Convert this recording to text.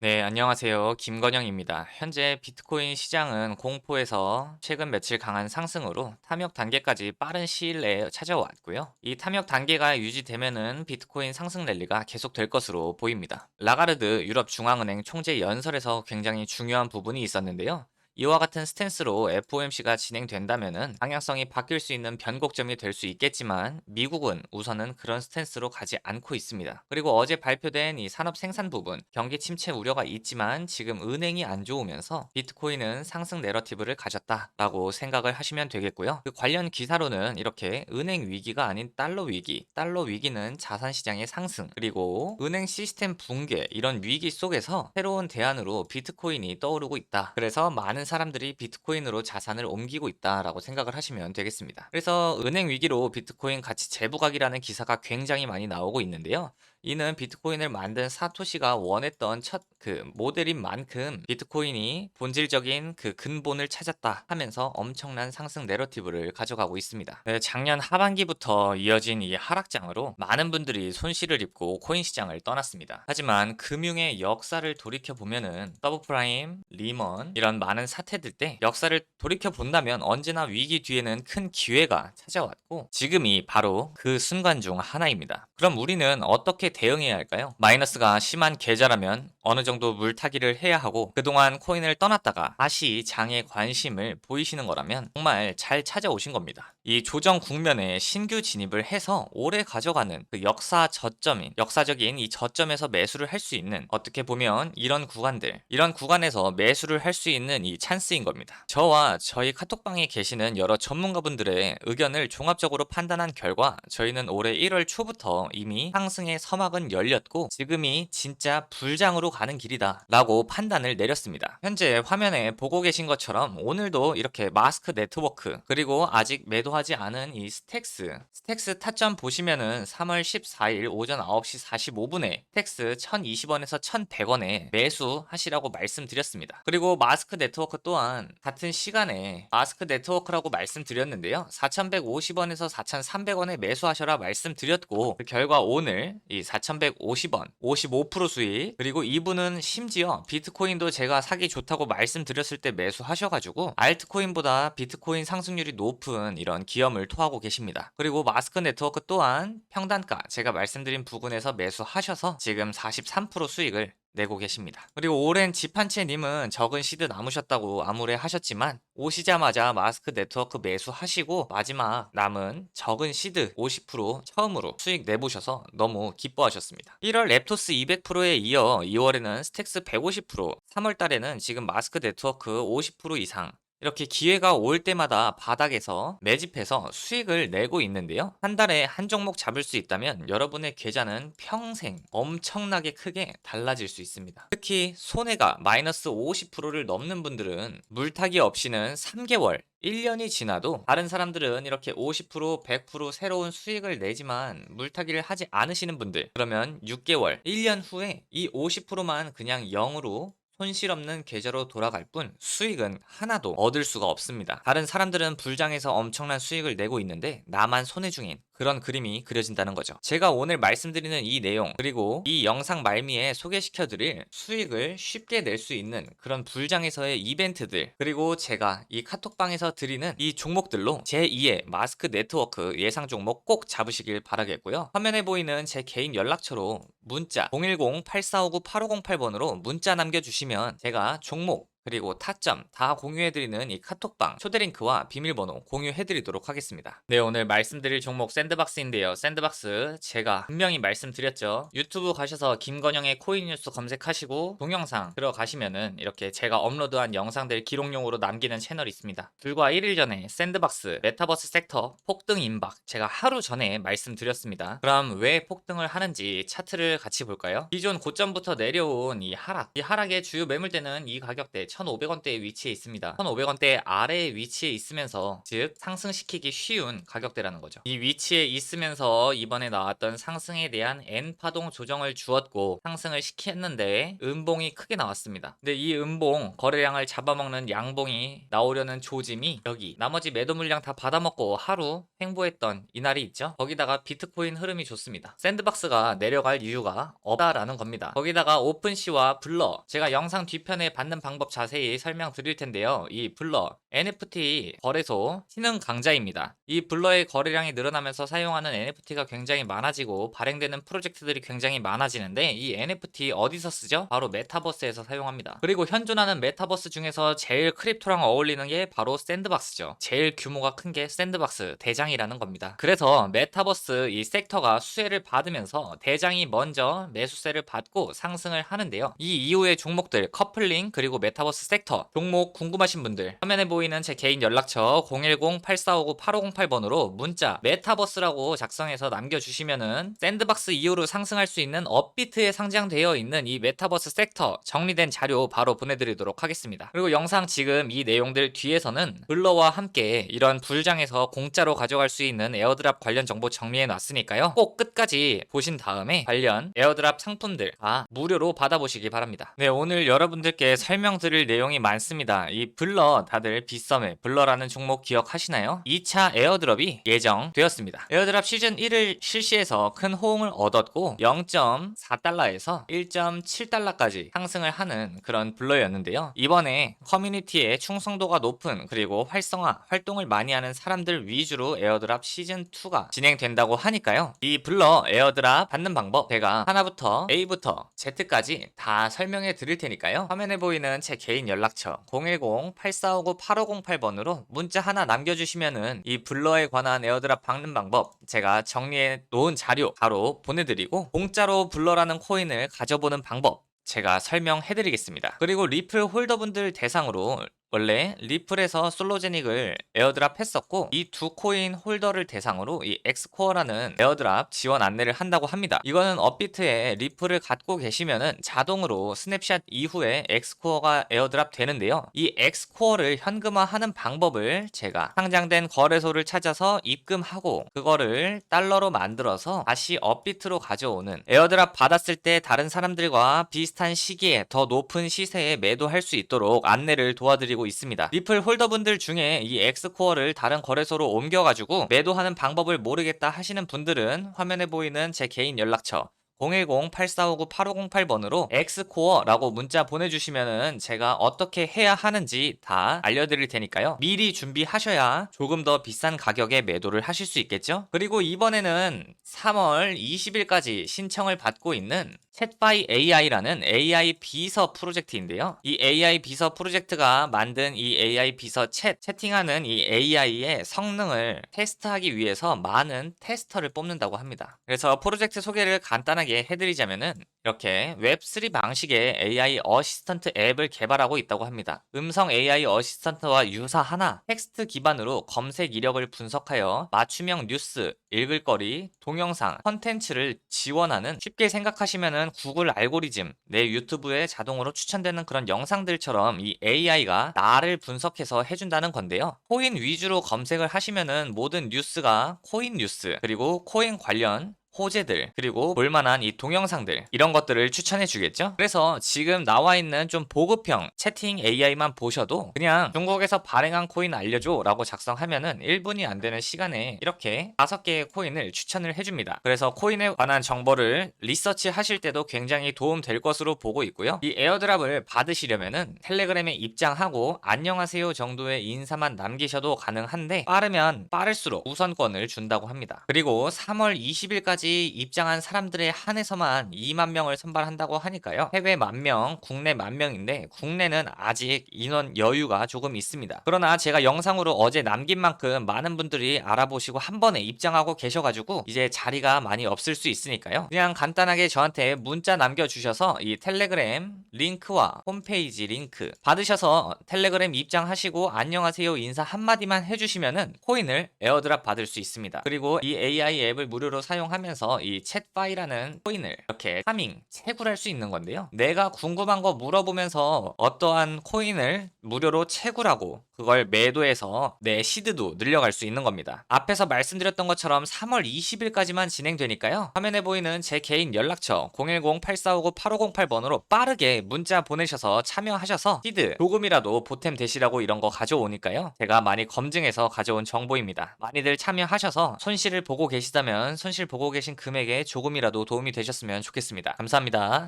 네, 안녕하세요. 김건영입니다. 현재 비트코인 시장은 공포에서 최근 며칠 강한 상승으로 탐욕 단계까지 빠른 시일 내에 찾아왔고요. 이 탐욕 단계가 유지되면은 비트코인 상승 랠리가 계속될 것으로 보입니다. 라가르드 유럽 중앙은행 총재 연설에서 굉장히 중요한 부분이 있었는데요. 이와 같은 스탠스로 FOMC가 진행된다면은 방향성이 바뀔 수 있는 변곡점이 될 수 있겠지만 미국은 우선은 그런 스탠스로 가지 않고 있습니다. 그리고 어제 발표된 이 산업 생산 부분 경기 침체 우려가 있지만 지금 은행이 안 좋으면서 비트코인은 상승 내러티브를 가졌다라고 생각을 하시면 되겠고요. 그 관련 기사로는 이렇게 은행 위기가 아닌 달러 위기, 달러 위기는 자산 시장의 상승, 그리고 은행 시스템 붕괴 이런 위기 속에서 새로운 대안으로 비트코인이 떠오르고 있다. 그래서 많은 사람들이 비트코인으로 자산을 옮기고 있다라고 생각을 하시면 되겠습니다. 그래서 은행 위기로 비트코인 가치 재부각이라는 기사가 굉장히 많이 나오고 있는데요. 이는 비트코인을 만든 사토시가 원했던 첫 그 모델인 만큼 비트코인이 본질적인 그 근본을 찾았다 하면서 엄청난 상승 내러티브를 가져가고 있습니다. 네, 작년 하반기부터 이어진 이 하락장으로 많은 분들이 손실을 입고 코인 시장을 떠났습니다. 하지만 금융의 역사를 돌이켜 보면은 서브프라임, 리먼 이런 많은 사태들 때 역사를 돌이켜 본다면 언제나 위기 뒤에는 큰 기회가 찾아왔고 지금이 바로 그 순간 중 하나입니다. 그럼 우리는 어떻게 대응해야 할까요? 마이너스가 심한 계좌라면 어느 정도 물타기를 해야 하고 그동안 코인을 떠났다가 다시 장에 관심을 보이시는 거라면 정말 잘 찾아오신 겁니다. 이 조정 국면에 신규 진입을 해서 오래 가져가는 그 역사 저점인 역사적인 이 저점에서 매수를 할 수 있는 어떻게 보면 이런 구간들 이런 구간에서 매수를 할 수 있는 이 찬스인 겁니다. 저와 저희 카톡방에 계시는 여러 전문가분들의 의견을 종합적으로 판단한 결과 저희는 올해 1월 초부터 이미 상승의 서막은 열렸고 지금이 진짜 불장으로 가는 길이다 라고 판단을 내렸습니다. 현재 화면에 보고 계신 것처럼 오늘도 이렇게 마스크 네트워크 그리고 아직 매도하지 않은 이 스택스 스택스 타점 보시면은 3월 14일 오전 9시 45분에 스택스 1020원에서 1100원에 매수하시라고 말씀드렸습니다. 그리고 마스크 네트워크 또한 같은 시간에 마스크 네트워크라고 말씀드렸는데요. 4150원에서 4300원에 매수하셔라 말씀드렸고 그 결과 오늘 이 4150원 55% 수익 그리고 이분은 심지어 비트코인도 제가 사기 좋다고 말씀드렸을 때 매수하셔가지고 알트코인보다 비트코인 상승률이 높은 이런 기염을 토하고 계십니다. 그리고 마스크 네트워크 또한 평단가 제가 말씀드린 부분에서 매수하셔서 지금 43% 수익을 내고 계십니다. 그리고 오랜 지판채님은 적은 시드 남으셨다고 암울해 하셨지만 오시자마자 마스크 네트워크 매수하시고 마지막 남은 적은 시드 50% 처음으로 수익 내보셔서 너무 기뻐하셨습니다. 1월 랩토스 200%에 이어 2월에는 스택스 150% 3월 달에는 지금 마스크 네트워크 50% 이상 이렇게 기회가 올 때마다 바닥에서 매집해서 수익을 내고 있는데요. 한 달에 한 종목 잡을 수 있다면 여러분의 계좌는 평생 엄청나게 크게 달라질 수 있습니다. 특히 손해가 마이너스 50%를 넘는 분들은 물타기 없이는 3개월 1년이 지나도 다른 사람들은 이렇게 50% 100% 새로운 수익을 내지만 물타기를 하지 않으시는 분들 그러면 6개월 1년 후에 이 50%만 그냥 0으로 손실 없는 계좌로 돌아갈 뿐 수익은 하나도 얻을 수가 없습니다. 다른 사람들은 불장에서 엄청난 수익을 내고 있는데 나만 손해 중인 그런 그림이 그려진다는 거죠. 제가 오늘 말씀드리는 이 내용 그리고 이 영상 말미에 소개시켜드릴 수익을 쉽게 낼 수 있는 그런 불장에서의 이벤트들 그리고 제가 이 카톡방에서 드리는 이 종목들로 제2의 마스크 네트워크 예상 종목 꼭 잡으시길 바라겠고요. 화면에 보이는 제 개인 연락처로 문자 010-8459-8508번으로 문자 남겨주시면 제가 종목 그리고 타점 다 공유해드리는 이 카톡방 초대링크와 비밀번호 공유해드리도록 하겠습니다. 네 오늘 말씀드릴 종목 샌드박스인데요. 샌드박스 제가 분명히 말씀드렸죠. 유튜브 가셔서 김건영의 코인뉴스 검색하시고 동영상 들어가시면은 이렇게 제가 업로드한 영상들 기록용으로 남기는 채널이 있습니다. 불과 1일 전에 샌드박스 메타버스 섹터 폭등 임박 제가 하루 전에 말씀드렸습니다. 그럼 왜 폭등을 하는지 차트를 같이 볼까요? 기존 고점부터 내려온 이 하락 이 하락의 주요 매물대는 이 가격대 1,500원대에 위치해 있습니다. 1,500원대 아래에 위치해 있으면서 즉 상승시키기 쉬운 가격대라는 거죠. 이 위치에 있으면서 이번에 나왔던 상승에 대한 N 파동 조정을 주었고 상승을 시켰는데 음봉이 크게 나왔습니다. 근데 이 음봉 거래량을 잡아먹는 양봉이 나오려는 조짐이 여기 나머지 매도 물량 다 받아먹고 하루 횡보했던 이날이 있죠. 거기다가 비트코인 흐름이 좋습니다. 샌드박스가 내려갈 이유가 없다라는 겁니다. 거기다가 오픈시와 블러 제가 영상 뒤편에 받는 방법 자세히 설명드릴 텐데요. 이 블러 NFT 거래소 신흥 강자입니다. 이 블러의 거래량이 늘어나면서 사용하는 NFT가 굉장히 많아지고 발행되는 프로젝트들이 굉장히 많아지는데 이 NFT 어디서 쓰죠? 바로 메타버스에서 사용합니다. 그리고 현존하는 메타버스 중에서 제일 크립토랑 어울리는 게 바로 샌드박스죠. 제일 규모가 큰 게 샌드박스 대장이라는 겁니다. 그래서 메타버스 이 섹터가 수혜를 받으면서 대장이 먼저 매수세를 받고 상승을 하는데요. 이 이후의 종목들 커플링 그리고 메타버스 섹터 종목 궁금하신 분들 화면에 보이 는 제 개인 연락처 010-8459-8508번으로 문자 메타버스라고 작성해서 남겨주시면은 샌드박스 이후로 상승할 수 있는 업비트에 상장되어 있는 이 메타버스 섹터 정리된 자료 바로 보내드리도록 하겠습니다. 그리고 영상 지금 이 내용들 뒤에서는 블러와 함께 이런 불장에서 공짜로 가져갈 수 있는 에어드랍 관련 정보 정리해 놨으니까요. 꼭 끝까지 보신 다음에 관련 에어드랍 상품들 다 무료로 받아보시기 바랍니다. 네, 오늘 여러분들께 설명드릴 내용이 많습니다. 이 블러 다들 빗썸에 블러라는 종목 기억하시나요? 2차 에어드랍이 예정되었습니다. 에어드랍 시즌 1을 실시해서 큰 호응을 얻었고 0.4달러에서 1.7달러까지 상승을 하는 그런 블러였는데요. 이번에 커뮤니티의 충성도가 높은 그리고 활성화, 활동을 많이 하는 사람들 위주로 에어드랍 시즌 2가 진행된다고 하니까요. 이 블러 에어드랍 받는 방법 제가 하나부터 A부터 Z까지 다 설명해 드릴 테니까요. 화면에 보이는 제 개인 연락처 010-8459-8508번으로 문자 하나 남겨주시면은 이 블러에 관한 에어드랍 받는 방법 제가 정리해 놓은 자료 바로 보내드리고 공짜로 블러라는 코인을 가져보는 방법 제가 설명해 드리겠습니다. 그리고 리플 홀더분들 대상으로 원래 리플에서 솔로제닉을 에어드랍 했었고 이 두 코인 홀더를 대상으로 이 엑스코어라는 에어드랍 지원 안내를 한다고 합니다. 이거는 업비트에 리플을 갖고 계시면은 자동으로 스냅샷 이후에 엑스코어가 에어드랍 되는데요. 이 엑스코어를 현금화하는 방법을 제가 상장된 거래소를 찾아서 입금하고 그거를 달러로 만들어서 다시 업비트로 가져오는 에어드랍 받았을 때 다른 사람들과 비슷한 시기에 더 높은 시세에 매도할 수 있도록 안내를 도와드리고 있습니다. 리플 홀더분들 중에 이 엑스코어를 다른 거래소로 옮겨가지고 매도하는 방법을 모르겠다 하시는 분들은 화면에 보이는 제 개인 연락처 010-8459-8508번으로 엑스코어라고 문자 보내주시면은 제가 어떻게 해야 하는지 다 알려드릴 테니까요. 미리 준비하셔야 조금 더 비싼 가격에 매도를 하실 수 있겠죠? 그리고 이번에는 3월 20일까지 신청을 받고 있는 챗바이 AI라는 AI 비서 프로젝트인데요. 이 AI 비서 프로젝트가 만든 이 AI 비서 챗, 채팅하는 이 AI의 성능을 테스트하기 위해서 많은 테스터를 뽑는다고 합니다. 그래서 프로젝트 소개를 간단하게 해드리자면은 이렇게 웹3 방식의 AI 어시스턴트 앱을 개발하고 있다고 합니다. 음성 AI 어시스턴트와 유사하나 텍스트 기반으로 검색 이력을 분석하여 맞춤형 뉴스, 읽을 거리, 동영상, 컨텐츠를 지원하는 쉽게 생각하시면은 구글 알고리즘, 내 유튜브에 자동으로 추천되는 그런 영상들처럼 이 AI가 나를 분석해서 해준다는 건데요. 코인 위주로 검색을 하시면은 모든 뉴스가 코인 뉴스, 그리고 코인 관련 호재들 그리고 볼만한 이 동영상들 이런 것들을 추천해 주겠죠? 그래서 지금 나와 있는 좀 보급형 채팅 AI만 보셔도 그냥 중국에서 발행한 코인 알려줘 라고 작성하면은 1분이 안 되는 시간에 이렇게 5개의 코인을 추천을 해줍니다. 그래서 코인에 관한 정보를 리서치 하실 때도 굉장히 도움 될 것으로 보고 있고요. 이 에어드랍을 받으시려면은 텔레그램에 입장하고 안녕하세요 정도의 인사만 남기셔도 가능한데 빠르면 빠를수록 우선권을 준다고 합니다. 그리고 3월 20일까지 입장한 사람들에 한해서만 2만 명을 선발한다고 하니까요. 해외 만 명, 국내 만 명인데 국내는 아직 인원 여유가 조금 있습니다. 그러나 제가 영상으로 어제 남긴 만큼 많은 분들이 알아보시고 한 번에 입장하고 계셔가지고 이제 자리가 많이 없을 수 있으니까요. 그냥 간단하게 저한테 문자 남겨주셔서 이 텔레그램 링크와 홈페이지 링크 받으셔서 텔레그램 입장하시고 안녕하세요 인사 한마디만 해주시면은 코인을 에어드랍 받을 수 있습니다. 그리고 이 AI 앱을 무료로 사용하면서 하면서 이 챗파이라는 코인을 이렇게 파밍, 채굴할 수 있는 건데요. 내가 궁금한 거 물어보면서 어떠한 코인을 무료로 채굴하고 그걸 매도해서 내 시드도 늘려갈 수 있는 겁니다. 앞에서 말씀드렸던 것처럼 3월 20일까지만 진행되니까요. 화면에 보이는 제 개인 연락처 010-8459-8508번으로 빠르게 문자 보내셔서 참여하셔서 시드 조금이라도 보탬 되시라고 이런 거 가져오니까요. 제가 많이 검증해서 가져온 정보입니다. 많이들 참여하셔서 손실을 보고 계시다면 손실 보고 계신 금액에 조금이라도 도움이 되셨으면 좋겠습니다. 감사합니다.